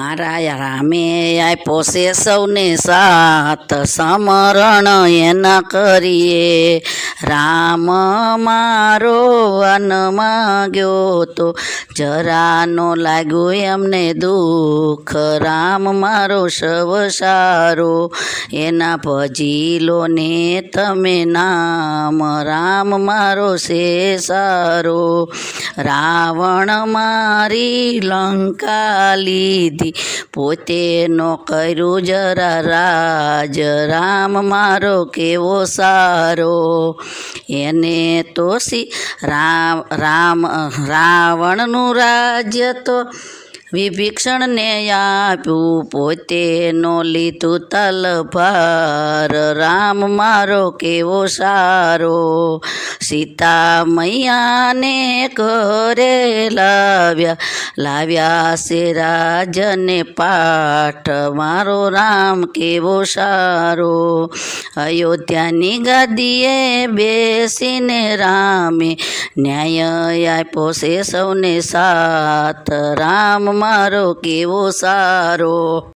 મારા રામે છે સૌને સાત સમરણ એના કરીએ. રામ મારો અન માગ્યો તો જરાનો લાગ્યો એમને દુઃખ. રામ મારો સવ સારો, એના ભજીલો ને તમે નામ. રામ મારો છે સારો, રાવણ મારી લંકા લીધી. પોતે નો કર્યું જરા રાજ, રામ મારો કેવો સારો. એને તો સી રામ રામ રાવણનું રાજ્ય તો વિભીષણને આપ્યું. પોતે નો લીધું તલભાર. રામ મારો કેવો સારો સીતા મૈયાને ઘરે લાવ્યા. લાવ્યા છે રાજને પાઠ. મારો રામ કેવો સારો. અયોધ્યાની ગાદીએ બેસીને રામે ન્યાય આપ્યો છે સૌને સાથ. રામ મારો કેવો સારો.